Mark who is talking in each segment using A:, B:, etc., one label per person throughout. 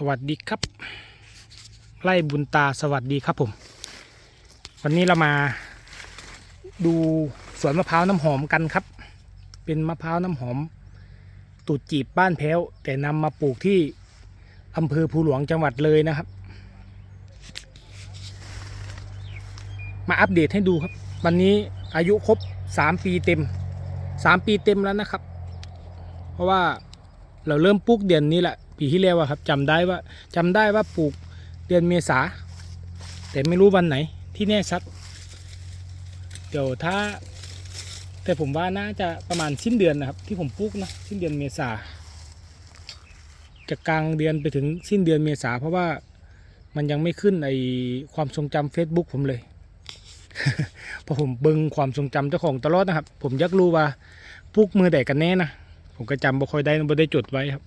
A: สวัสดีครับ ไล่บุญตาสวัสดีครับผม วันนี้เรามาดูสวนมะพร้าวน้ำหอมกันครับ เป็นมะพร้าวน้ำหอม ตูดจีบบ้านแพ้ว แต่นำมาปลูกที่อำเภอภูหลวงจังหวัดเลยนะครับ มาอัปเดตให้ดูครับ วันนี้อายุครบ 3 ปีเต็ม 3 ปีเต็มแล้วนะครับ เพราะว่าเราเริ่มปลูกเดือนนี้แหละ ปีที่แล้วอะครับจำได้ว่าจำได้ว่าปลูกเดือนเมษา แต่ไม่รู้วันไหนที่แน่ชัด เดี๋ยวถ้า แต่ผมว่าน่าจะประมาณสิ้นเดือนนะครับ ที่ผมปลูกนะสิ้นเดือนเมษาจะกลางเดือนไปถึงสิ้นเดือนเมษาเพราะว่ามันยังไม่ขึ้นไอความทรงจำ Facebook ผมเลยเพราะผมเบิงความทรงจำเจ้าของตลอดนะครับ ผมอยากรู้ว่าปลูกมือใดกันแน่นะผมก็จำบ่ค่อยได้บ่ได้จดไว้ครับ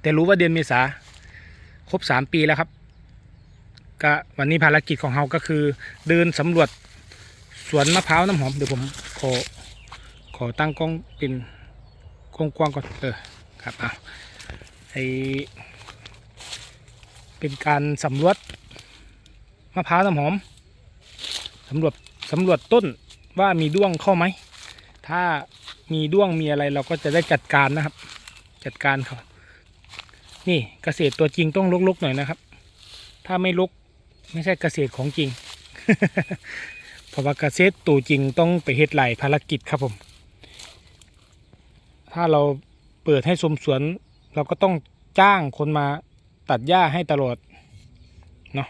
A: แต่รู้ว่าเดือนเมษาครบสามปีแล้วครับ ก็วันนี้ภารกิจของเราก็คือ เดินสำรวจสวนมะพร้าวน้ำหอมเดี๋ยวผมขอขอตั้งกล้องเป็นกว้างๆก่อนเออครับเอะไอเป็นการสำรวจมะพร้าวน้ำหอมสำรวจสำรวจต้นว่ามีด้วงเข้าไหม ถ้ามีด้วงมีอะไรเราก็จะได้จัดการนะครับ จัดการเขา นี่เกษตรตัวจริงต้องลกๆหน่อยนะครับ ถ้าไม่ลกไม่ใช่เกษตรของจริง เพราะว่าเกษตรตัวจริงต้องไปเฮ็ดไหลภารกิจครับผม ถ้าเราเปิดให้สมสวน เราก็ต้องจ้างคนมาตัดหญ้าให้ตลอดเนาะ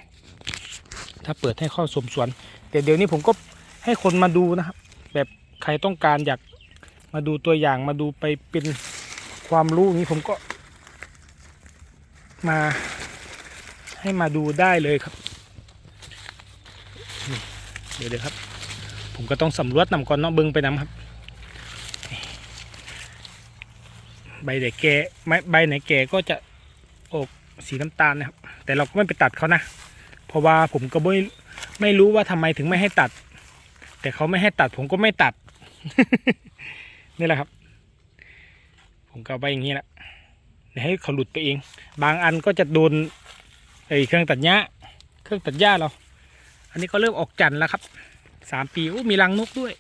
A: ถ้าเปิดให้เข้าสมสวน แต่เดี๋ยวนี้ผมก็ให้คนมาดูนะครับ แบบใครต้องการอยากมาดูตัวอย่างมาดูไปเป็น ความรู้อย่างนี้ผมก็ มาให้มาดูได้เลยครับ เดี๋ยวเดี๋ยวครับ ผมก็ต้องสำรวจนำก่อนเนาะเบิ้งไปนำครับ ใบไหนแก่ใบไหนแก่ก็จะออกสีน้ำตาลนะครับ แต่เราก็ไม่ไปตัดเขานะ เพราะว่าผมก็ไม่ไม่รู้ว่าทำไมถึงไม่ให้ตัด แต่เขาไม่ให้ตัดผมก็ไม่ตัด นี่แหละครับ ผมก็เอาไปอย่างนี้แหละเดี๋ยวให้เขาหลุดไปเอง บางอันก็จะโดนไอ้เครื่องตัดหญ้า เครื่องตัดหญ้าเรา อันนี้ก็เริ่มออกจันแล้วครับสามปีโอ้มีรังนกด้วย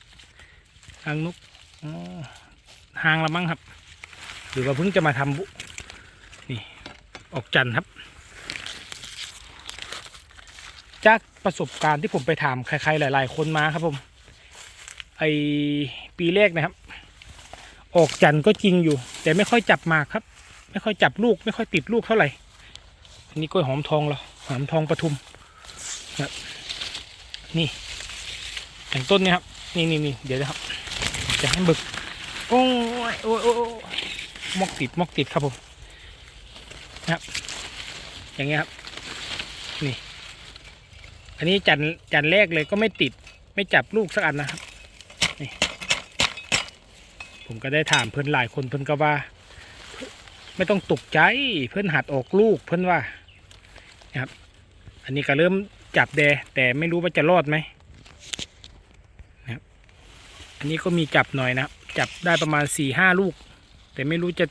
A: รังนกห่างละมั้งครับ หรือว่าเพิ่งจะมาทำบุนี่ออกจันครับ จากประสบการณ์ที่ผมไปถามใครๆหลาย ๆ คนมาครับผมไอปีแรกนะครับ ออกจันทร์ก็จริงอยู่ แต่ไม่ค่อยจับหมากครับ ไม่ค่อยจับลูก ไม่ค่อยติดลูกเท่าไหร่อันนี้กล้วยหอมทองเราหอมทองปทุมนะครับนี่อย่างต้นนี้ครับ นี่นี่นี่เดี๋ยวนะครับ จะให้บึก โอ้ยโอ้ยโอ้ยมอกติดมอกติดครับผมนะครับ อย่างเงี้ยครับ นี่ อันนี้จันจันแรกเลยก็ไม่ติด ไม่จับลูกสักอันนะครับ ผมก็ได้ถามเพื่อนหลายคนเพื่อนก็ว่า ไม่ต้องตกใจเพื่อนหัดออกลูกเพื่อนว่านะครับ อันนี้ก็เริ่มจับแดแต่ไม่รู้ว่าจะรอดไหมนะครับอันนี้ก็มีจับหน่อยนะจับได้ประมาณสี่ห้าลูก แต่ไม่รู้จะ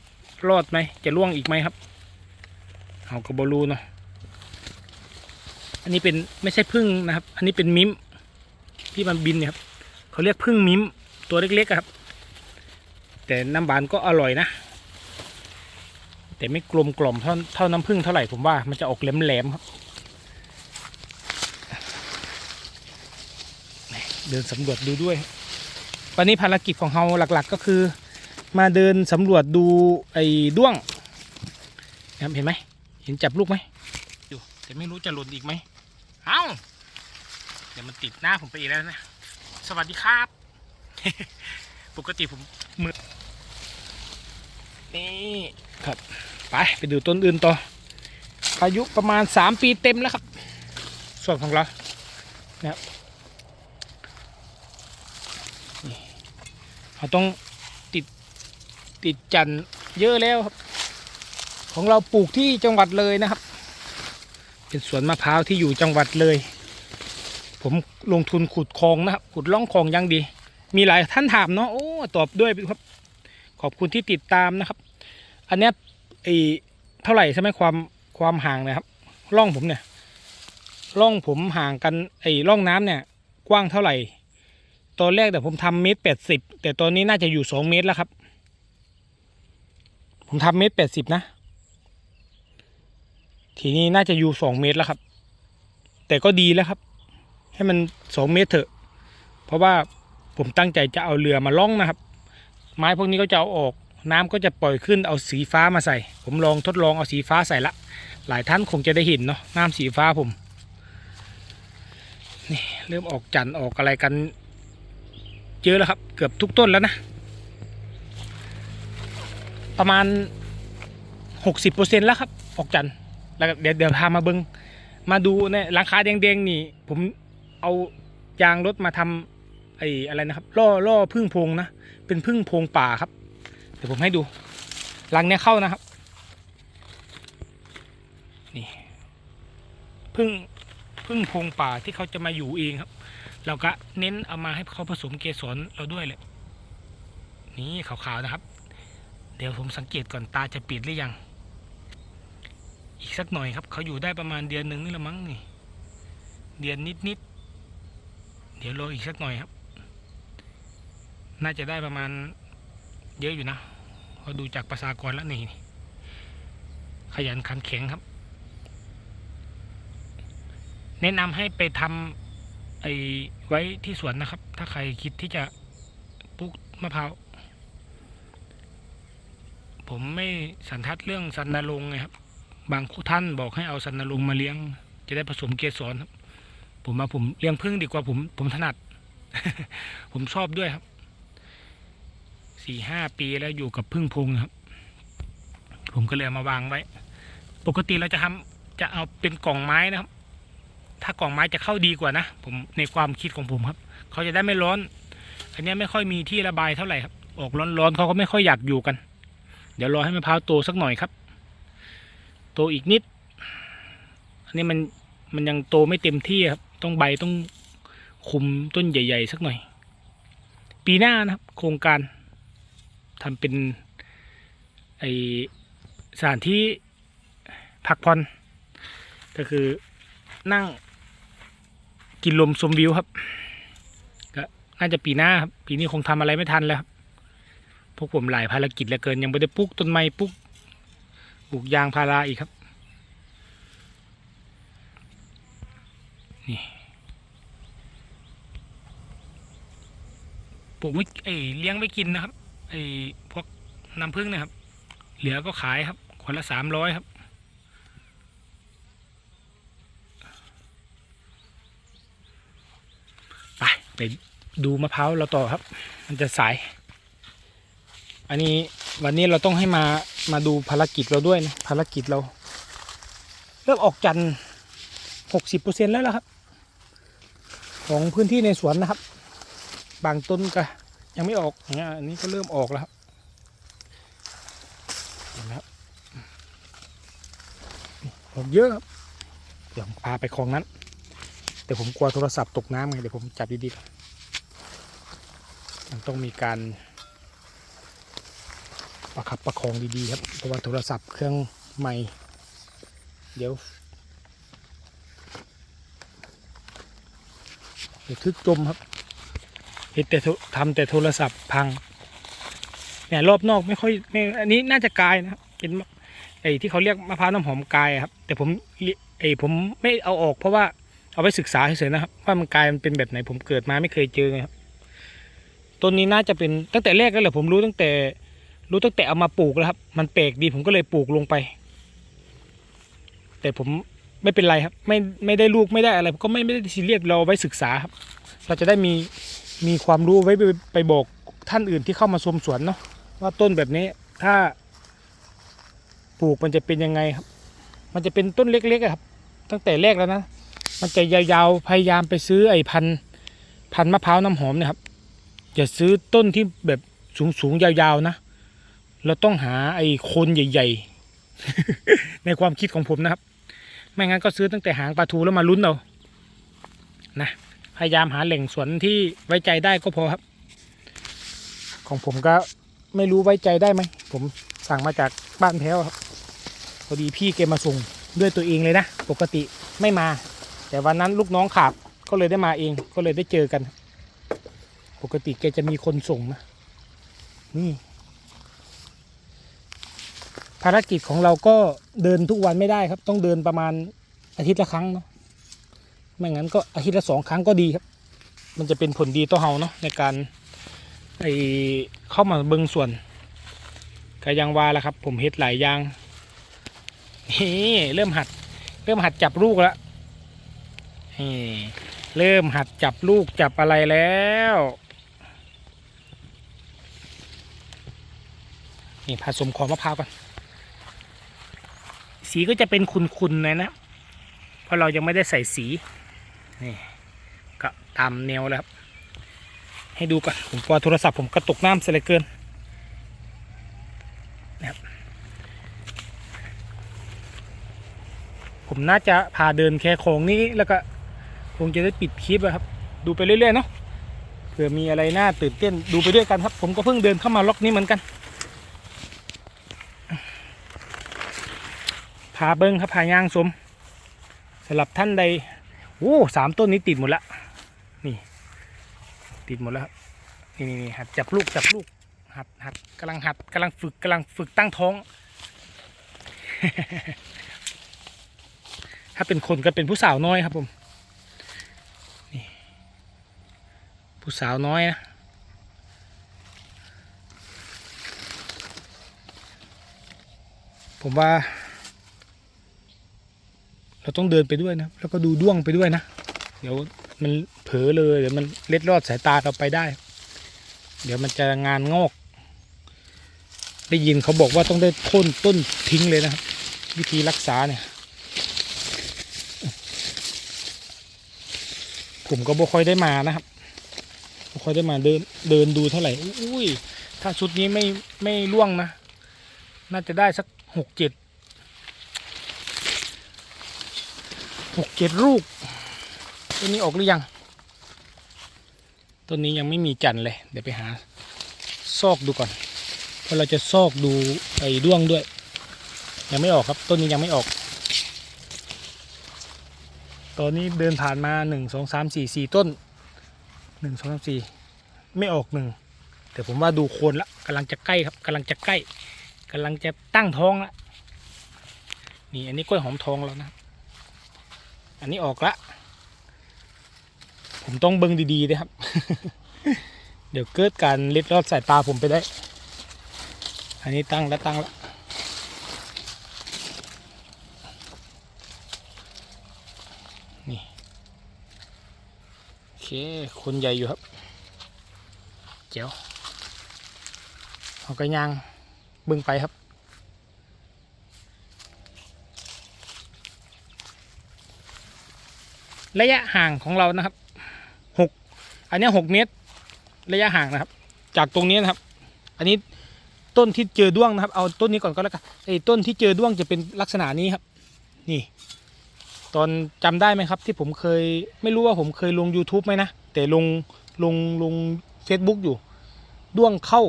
A: รอดไหมจะล่วงอีกไหมครับเอากระบรูเนาะอันนี้เป็นไม่ใช่พึ่งนะครับ อันนี้เป็นมิมที่มันบินเนี่ยครับเขาเรียกพึ่งมิมตัวเล็กๆครับ แต่น้ำบานก็อร่อยนะ แต่ไม่กลมกล่อมเท่าเท่าน้ำผึ้งเท่าไหร่ผมว่ามันจะออกแหลมๆครับเดินสำรวจดูด้วย วันนี้ภารกิจของเราหลักๆก็คือ มาเดินสำรวจดูไอ้ด้วงครับเห็นไหมเห็นจับลูกไหมอยู่แต่ไม่รู้จะหล่นอีกไหมเอ้าเดี๋ยวมันติดหน้าผมไปอีกแล้วนะ สวัสดีครับ ปกติผมมือ นี่ครับไปไปดูต้นอื่นต่ออายุประมาณสามปีเต็มแล้วครับ ส่วนของเรานะครับนี่เราต้องติดติดจันทร์เยอะแล้วครับ ของเราปลูกที่จังหวัดเลยนะครับ เป็นสวนมะพร้าวที่อยู่จังหวัดเลย ผมลงทุนขุดคลองนะครับ ขุดล่องคลองอยังดี มีหลายท่านถามเนาะโอ้ตอบด้วยครับ ขอบคุณที่ติดตามนะครับ อันเนี้ยไอเท่าไหร่ใช่ไหมความความห่างนะครับร่องผมเนี่ยร่องผมห่างกันไอร่องน้ำเนี่ย กว้างเท่าไหร่ ตอนแรกแต่ผมทำเมตรแปดสิบแต่ตอนนี้น่าจะอยู่สองเมตรแล้วครับ ผมทำเมตรแปดสิบนะ ทีนี้น่าจะอยู่สองเมตรแล้วครับ แต่ก็ดีแล้วครับ ให้มันสองเมตรเถอะ เพราะว่าผมตั้งใจจะเอาเรือมาล่องนะครับ ไม้พวกนี้ก็จะเอาออก น้ำก็จะปล่อยขึ้นเอาสีฟ้ามาใส่ ผมลองทดลองเอาสีฟ้าใส่ละ หลายท่านคงจะได้เห็นเนาะน้ำสีฟ้าผมนี่เริ่มออกจันทร์ออกอะไรกัน เยอะแล้วครับ เกือบทุกต้นแล้วนะ ประมาณหกสิบเปอร์เซ็นแล้วครับ ออกจันทร์แล้วเดี๋ยวเดี๋ยวพามาเบิงมาดูเนี่ยหลังคาแดงๆนี่ ผมเอายางรถมาทำไอ้อะไรนะครับล่อล่อพึ่งพงนะเป็นพึ่งพงป่าครับ ดี๋ยวผมให้ดูรังเนี้ยเข้านะครับ นี่พึ่งพึ่งพงป่าที่เขาจะมาอยู่เองครับ เราก็เน้นเอามาให้เขาผสมเกสรเราด้วยแหละนี่ขาวๆนะครับ เดี๋ยวผมสังเกตก่อนตาจะปิดหรือยัง อีกสักหน่อยครับ เขาอยู่ได้ประมาณเดือนหนึ่งนี่ละมั้งนี่ เดือนนิดๆ เดี๋ยวรออีกสักหน่อยครับ น่าจะได้ประมาณเยอะอยู่นะ พอดูจากประชากรแล้วนี่ ขยันขันแข็งครับ แนะนำให้ไปทำไอ้ไว้ที่สวนนะครับ ถ้าใครคิดที่จะปลูกมะพร้าวผมไม่สันทัดเรื่องสันนรงไงครับ บางท่านบอกให้เอาสันนรงมาเลี้ยง จะได้ผสมเกสรครับ ผมมาผมเลี้ยงพึ่งดีกว่าผมผมถนัด ผมชอบด้วยครับ สี่ห้าปีแล้วอยู่กับพึ่งพงครับ ผมก็เลยมาวางไว้ ปกติเราจะทำจะเอาเป็นกล่องไม้นะครับ ถ้ากล่องไม้จะเข้าดีกว่านะผมในความคิดของผมครับ เขาจะได้ไม่ร้อน อันนี้ไม่ค่อยมีที่ระบายเท่าไหร่ครับ ออกร้อนๆเขาก็ไม่ค่อยอยากอยู่กัน เดี๋ยวรอให้มะพร้าวโตสักหน่อยครับ โตอีกนิด อันนี้มันมันยังโตไม่เต็มที่ครับ ต้องใบต้องคุมต้นใหญ่ ๆ สักหน่อย ปีหน้านะครับ โครงการ ทำเป็นไอสถานที่พักผ่อนก็คือนั่งกินลมชมวิวครับก็น่าจะปีหน้าครับปีนี้คงทำอะไรไม่ทันแล้วครับพวกผมหลายภารกิจเหลือเกินยังไม่ได้ปลูกต้นไม้ปลูกปลูกยางพาราอีกครับนี่ปลูกไม่เอยเลี้ยงไม่กินนะครับ ไอ้พวกน้ำผึ้งนะครับ เหลือก็ขายครับคนละสามร้อยครับ ไปไปดูมะพร้าวเราต่อครับ มันจะสาย อันนี้วันนี้เราต้องให้มามาดูภารกิจเราด้วยนะภารกิจเรา เริ่มออกจันหกสิบเปอร์เซ็นแล้วแล้วครับ ของพื้นที่ในสวนนะครับ บางต้นก็ ยังไม่ออกอย่างเงี้ยอันนี้ก็เริ่มออกแล้วครับเห็นไหมครับออกเยอะครับเดี๋ยวพาไปคลองนั้นแต่ผมกลัวโทรศัพท์ตกน้ำไงเดี๋ยวผมจับดีๆมันต้องมีการประคับประคองดีๆครับเพราะว่าโทรศัพท์เครื่องใหม่ เดี๋ยวเดี๋ยวทึกจมครับ เห็นแต่ทำแต่โทรศัพท์พังเนี่ยรอบนอกไม่ค่อยไม่อันนี้น่าจะกายนะครับเป็นไอ้ที่เขาเรียกมะพร้าวน้ำหอมกายครับ แต่ผมไอ้ผมไม่เอาออกเพราะว่าเอาไว้ศึกษาเฉยๆนะครับ ว่ามันกายมันเป็นแบบไหนผมเกิดมาไม่เคยเจอไงครับต้นนี้น่าจะเป็นตั้งแต่แรกก็เลยผมรู้ตั้งแต่ รู้ตั้งแต่เอามาปลูกแล้วครับ มันแปลกดีผมก็เลยปลูกลงไป แต่ผมไม่เป็นไรครับ ไม่ไม่ได้ลูกไม่ได้อะไร ก็ไม่ไม่ได้ซีเรียสเราเอาไว้ศึกษาครับ เราจะได้มี มีความรู้ไว้ไปไปบอกท่านอื่นที่เข้ามาชมสวนเนาะว่าต้นแบบนี้ถ้าปลูกมันจะเป็นยังไงครับ มันจะเป็นต้นเล็กๆครับ ตั้งแต่แรกแล้วนะ มันจะยาวๆ พยายามไปซื้อไอ้พันธ์พันธ์มะพร้าวน้ำหอมเนี่ยครับ อย่าซื้อต้นที่แบบสูงๆยาวๆนะ เราต้องหาไอ้โคนใหญ่ ๆ ในความคิดของผมนะครับ ไม่งั้นก็ซื้อตั้งแต่หางปลาทูแล้วมาลุ้นเอา นะ พยายามหาแหล่งสวนที่ไว้ใจได้ก็พอครับ ของผมก็ไม่รู้ไว้ใจได้ไหม ผมสั่งมาจากบ้านแพ้วครับพอดีพี่แกมาส่งด้วยตัวเองเลยนะ ปกติไม่มา แต่วันนั้นลูกน้องขาดก็เลยได้มาเองก็เลยได้เจอกัน ปกติแกจะมีคนส่งนะ นี่ ภารกิจของเราก็เดินทุกวันไม่ได้ครับ ต้องเดินประมาณอาทิตย์ละครั้งเนาะ ไม่งั้นก็อาทิตย์ละสองครั้งก็ดีครับ มันจะเป็นผลดีต่อเฮาเนาะในการไอเข้ามาเบิงส่วนก็ยังวาแล้วครับ ผมเฮ็ดหลายอย่างนี่เริ่มหัด เริ่มหัดจับลูกแล้วนี่เริ่มหัดจับลูกจับอะไรแล้วนี่ผสมของมะพร้าวกันสีก็จะเป็นคุณๆเลยนะเพราะเรายังไม่ได้ใส่สี นี่ก็ตามแนวแล้วครับ ให้ดูก่อนผมกลัวโทรศัพท์ผมกระตุกน้ำเสียเหลือเกินนะครับผมน่าจะพาเดินแค่โค้งนี้แล้วก็คงจะได้ปิดคลิปอะครับ ดูไปเรื่อยๆเนาะเผื่อมีอะไรน่าตื่นเต้นดูไปด้วยกันครับ ผมก็เพิ่งเดินเข้ามาล็อกนี้เหมือนกัน พาเบิ้งครับพายางสมสำหรับท่านใด โอ้สามต้นนี้ติดหมดละนี่ติดหมดแล้วนี่นี่นี่หัดจับลูกจับลูก หัดหัดกำลังหัดกำลังฝึกกำลังฝึกตั้งท้อง ถ้าเป็นคนก็เป็นผู้สาวน้อยครับผมนี่ผู้สาวน้อยนะผมว่า เราต้องเดินไปด้วยนะ แล้วก็ดูด้วงไปด้วยนะ เดี๋ยวมันเผลอเลยเดี๋ยวมันเล็ดรอดสายตาเราไปได้ เดี๋ยวมันจะงานงอก ได้ยินเขาบอกว่าต้องได้โค่นต้นทิ้งเลยนะครับ วิธีรักษาเนี่ย ผมก็บ่ค่อยได้มานะครับบ่ค่อยได้มาเดินเดินดูเท่าไหร่อุ้ยถ้าชุดนี้ไม่ไม่ล่วงนะ น่าจะได้สักหกเจ็ด หกเจ็ดลูกต้นนี้ออกหรือยังต้นนี้ยังไม่มีจันเลยเดี๋ยวไปหาซอกดูก่อนเพราะเราจะซอกดูไอ้ด้วงด้วย ยังไม่ออกครับต้นนี้ยังไม่ออกตอนนี้เดินผ่านมาหนึ่งสองสามสี่สี่ต้นหนึ่งสองสามสี่ไม่ออกหนึ่งแต่ผมว่าดูโคนละกำลังจะใกล้ครับกำลังจะใกล้กำลังจะตั้งท้องละนี่อันนี้กล้วยหอมทองแล้วนะ อันนี้ออกละ ผมต้องเบิ่งดีๆนะครับ เดี๋ยวเกิดการเล็ดรอดสายตาผมไปได้ อันนี้ตั้งแล้วตั้งแล้วนี่โอเคคนใหญ่อยู่ครับเจ๋วเอากระยางเบิ่งไปครับ ระยะห่างของเรานะครับหกอันนี้หกเมตร ระยะห่างนะครับ จากตรงนี้นะครับ อันนี้ต้นที่เจอด้วงนะครับ เอาต้นนี้ก่อนก็แล้วกันไอ้ต้นที่เจอด้วงจะเป็นลักษณะนี้ครับ นี่ ตอนจำได้ไหมครับ ที่ผมเคยไม่รู้ว่าผมเคยลง YouTube ไหมนะแต่ลงลงลง Facebook อยู่ ด้วงเข้า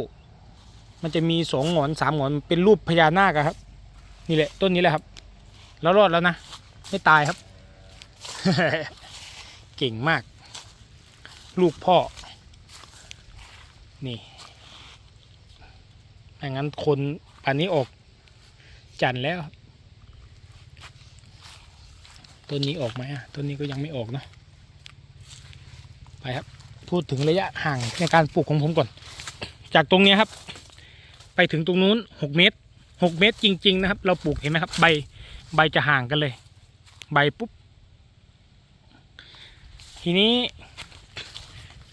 A: มันจะมีสองหงอนสามหงอนเป็นรูปพญานาคอะครับ นี่แหละต้นนี้แหละครับ แล้วรอดแล้วนะ ไม่ตายครับ เก่งมาก ลูกพ่อ นี่ไม่งั้นคนป่านนี้ออกจันแล้วต้นนี้ออกไหมอะต้นนี้ก็ยังไม่ออกเนาะไปครับ พูดถึงระยะห่างในการปลูกของผมก่อน จากตรงนี้ครับ ไปถึงตรงนู้นหกเมตรหกเมตรจริง ๆ นะครับ เราปลูกเห็นไหมครับ ใบใบจะห่างกันเลย ใบปุ๊บ ทีนี้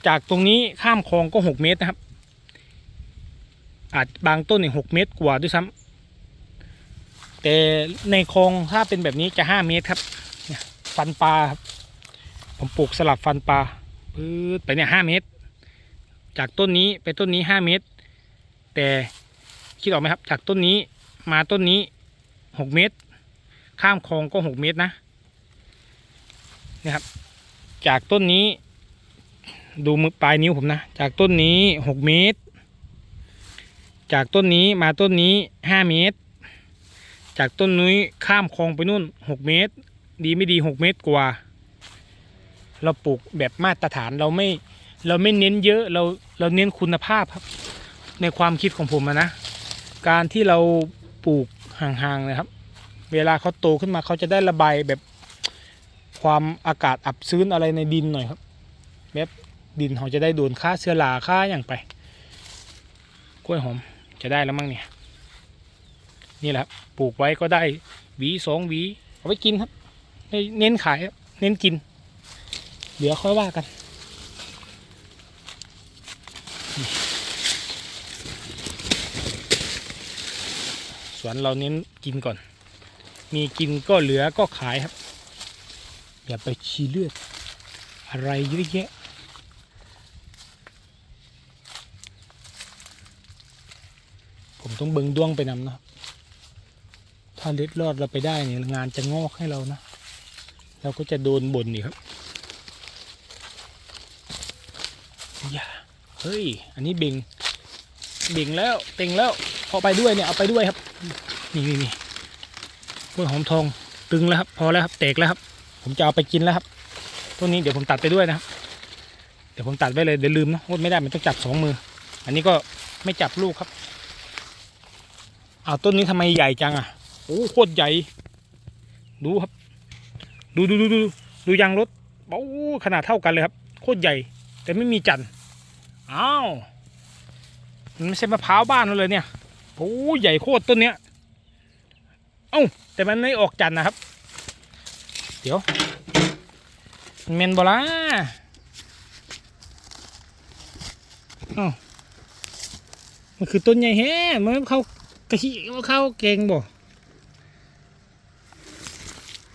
A: จากตรงนี้ข้ามคลองก็หกเมตรนะครับ อาจบางต้นเนี่ยหกเมตรกว่าด้วยซ้ำแต่ในคลองถ้าเป็นแบบนี้จะห้าเมตรครับฟันปลาครับผมปลูกสลับฟันปลาปื๊ดไปเนี่ยห้าเมตร จากต้นนี้ไปต้นนี้ห้าเมตร แต่คิดออกไหมครับ จากต้นนี้มาต้นนี้หกเมตร ข้ามคลองก็หกเมตรนะนะครับ จากต้นนี้ ดูมือปลายนิ้วผมนะ จากต้นนี้หกเมตร จากต้นนี้มาต้นนี้ห้าเมตร จากต้นนุ้ยข้ามคลองไปนู่นหกเมตร ดีไม่ดีหกเมตรกว่า เราปลูกแบบมาตรฐานเราไม่เราไม่เน้นเยอะเราเราเน้นคุณภาพครับ ในความคิดของผมนะ การที่เราปลูกห่างๆนะครับ เวลาเขาโตขึ้นมาเขาจะได้ระบายแบบ ความอากาศอับชื้นอะไรในดินหน่อยครับแบบดินเขาจะได้โดนค่าเชื้อราค่าอย่างไปกล้วยหอมจะได้แล้วมั้งเนี่ยนี่แหละครับปลูกไว้ก็ได้หวีสองหวีเอาไว้กินครับเน้นขายครับเน้นกิน เดี๋ยวค่อยว่ากันสวนเราเน้นกินก่อน มีกินก็เหลือก็ขายครับ อย่าไปชี้เลือด อะไรเยอะแยะ ผมต้องเบิงดวงไปนำนะถ้าเล็ดรอดเราไปได้เนี่ยงานจะงอกให้เรานะ เราก็จะโดนบ่นอีกครับอย่าเฮ้ย อันนี้เบ่งเบ่งแล้วเต็งแล้วเอไปด้วยเนี่ยเอาไปด้วยครับ นี่นี่นี่กล้วยหอมทองตึงแล้วครับ พอแล้วครับ แตกแล้วครับ ผมจะเอาไปกินแล้วครับต้นนี้เดี๋ยวผมตัดไปด้วยนะครับเดี๋ยวผมตัดไว้เลยเดี๋ยวลืมนะโอ้ไม่ได้มันต้องจับสองมือ อันนี้ก็ไม่จับลูกครับเอาต้นนี้ทำไมใหญ่จังอะโอ้โคตรใหญ่ ดูครับ ดูดูดูดูดูยางรถโอ้ขนาดเท่ากันเลยครับ โคตรใหญ่ แต่ไม่มีจันทร์อ้าวมันไม่ใช่มะพร้าวบ้านเราเลยเนี่ยโอ้ใหญ่โคตรต้นเนี้ยเอ้าแต่มันไม่ออกจันทร์นะครับ เดี๋ยวมันเมนบล่ะเอ้ามันคือต้นใหญ่แฮะมันเข้ากระหิมันเข้าเก่งบ่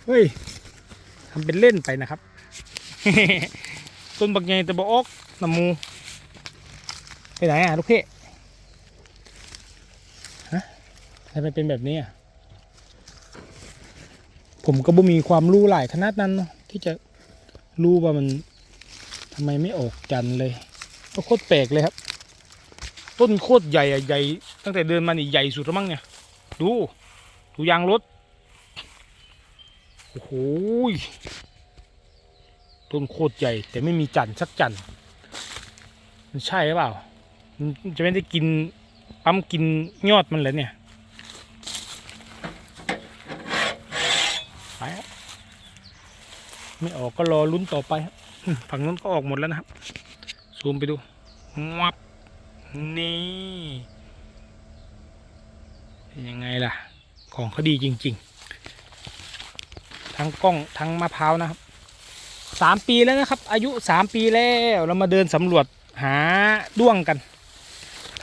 A: เฮ้ยทำเป็นเล่นไปนะครับ ต้นบักใหญ่แต่บออกน้ำมู ไปไหนอะลูกเพ่ฮะทำไมเป็นแบบนี้อะ ผมก็บ่มีความรู้หลายขนาดนั้นเนาะที่จะรู้ว่ามันทำไมไม่ออกจันเลยก็โคตรแปลกเลยครับ ต้นโคตรใหญ่อะใหญ่ ตั้งแต่เดินมานี่ใหญ่สุดแล้วมั้งเนี่ย ดูดูยางรถโอ้โหต้นโคตรใหญ่ แต่ไม่มีจันทร์สักจันทร์มันใช่หรือเปล่า มันจะไม่ได้กินปั๊มกินยอดมันเลยเนี่ย ไปครับ ไม่ออกก็รอลุ้นต่อไปครับฝั่งนู้นก็ออกหมดแล้วนะครับ ซูมไปดูงับนี่ยังไงล่ะ ของเขาดีจริง ๆ ทั้งกล้องทั้งมะพร้าวนะครับสามปีแล้วนะครับ อายุสามปีแล้วเรามาเดินสำรวจหาด้วงกัน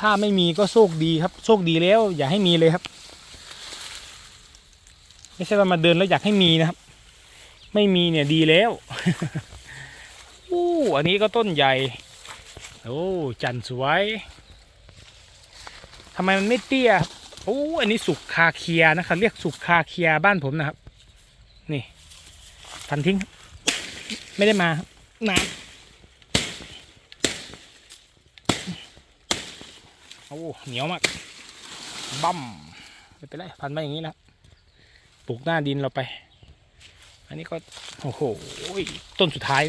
A: ถ้าไม่มีก็โชคดีครับโชคดีแล้ว อย่าให้มีเลยครับ ไม่ใช่ว่ามาเดินแล้วอยากให้มีนะครับ ไม่มีเนี่ยดีแล้วอู้อันนี้ก็ต้นใหญ่ โอ้จันทร์สวยทำไมมันไม่เตี้ยโอ้อันนี้สุกคาเคียนะครับเรียกสุกคาเคียบ้านผมนะครับ นี่พันทิ้ง ไม่ได้มาน้ำโอ้เหนียวมากบั่มไม่เป็นไรพันไปอย่างนี้นะปลูกหน้าดินเราไป อันนี้ก็โอ้โหต้นสุดท้าย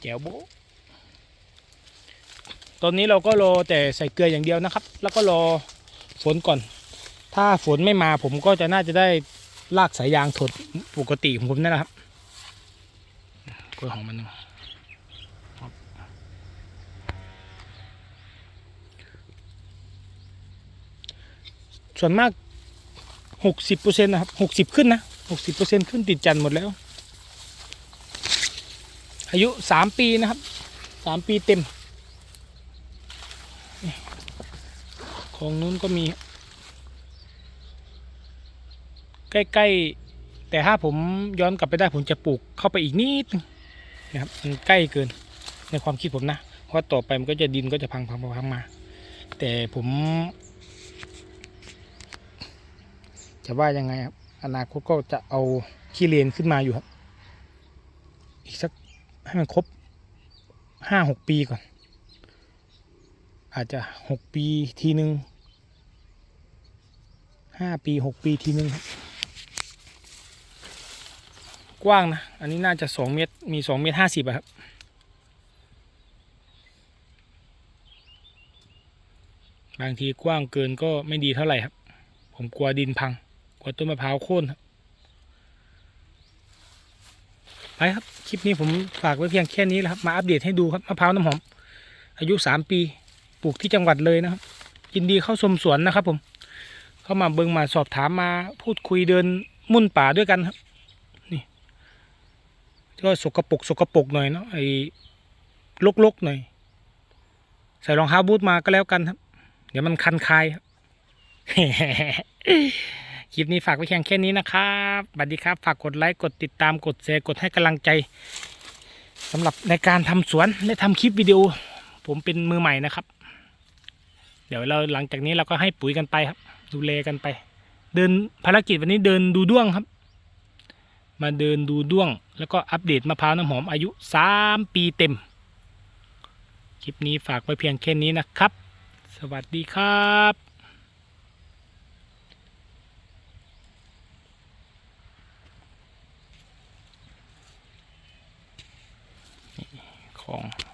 A: แจ๋วโบตอนนี้เราก็รอแต่ใส่เกลืออย่างเดียวนะครับ แล้วก็รอฝนก่อน ถ้าฝนไม่มาผมก็จะน่าจะได้ลากสายยางถดปกติของผมนั่นแหละครับกล้วยหอมมันหนึ่งส่วนมากหกสิบเปอร์เซ็นต์นะครับหกสิบขึ้นนะ หกสิบเปอร์เซ็นขึ้นติดจันท์หมดแล้ว อายุสามปีนะครับสามปีเต็ม ของนู้นก็มี ใกล้ๆ แต่ถ้าผมย้อนกลับไปได้ผมจะปลูกเข้าไปอีกนิดนะครับมันใกล้เกินในความคิดผมนะเพราะต่อไปมันก็จะดินก็จะพังพังพังพังมา แต่ผม จะว่ายังไงครับ อนาคตก็จะเอาขี้เลนขึ้นมาอยู่ครับ อีกสักให้มันครบห้าหกปีก่อน อาจจะหกปีทีหนึ่งห้าปีหกปีทีหนึ่งกว้างนะ อันนี้น่าจะสองเมตร มีสองเมตรห้าสิบอะครับบางทีกว้างเกินก็ไม่ดีเท่าไหร่ครับ ผมกลัวดินพัง กลัวต้นมะพร้าวโค่นครับไปครับ คลิปนี้ผมฝากไว้เพียงแค่นี้แหละครับ มาอัปเดตให้ดูครับมะพร้าวน้ำหอม อายุสามปี ปลูกที่จังหวัดเลยนะครับ ยินดีเข้าชมสวนนะครับ ผม เข้ามาเบิงมาสอบถามมาพูดคุยเดินมุ่นป่าด้วยกันครับ นี่ก็สกปรกสกปรกหน่อยเนาะไอ้ลกๆหน่อย ใส่รองเท้าบูทมาก็แล้วกันครับ เดี๋ยวมันคันคายครับ คลิปนี้ฝากไว้เพียงแค่นี้นะครับสวัสดีครับ ฝากกดไลค์ กดติดตาม กดแชร์ กดให้กำลังใจสำหรับในการทำสวนและทำคลิปวิดีโอ ผมเป็นมือใหม่นะครับ เดี๋ยวเราหลังจากนี้เราก็ให้ปุ๋ยกันไปครับ ดูแลกันไป เดินภารกิจวันนี้เดินดูด้วงครับ มาเดินดูด้วง แล้วก็อัปเดตมะพร้าวน้ำหอมอายุสามปีเต็ม คลิปนี้ฝากไว้เพียงแค่นี้นะครับ สวัสดีครับ Oh.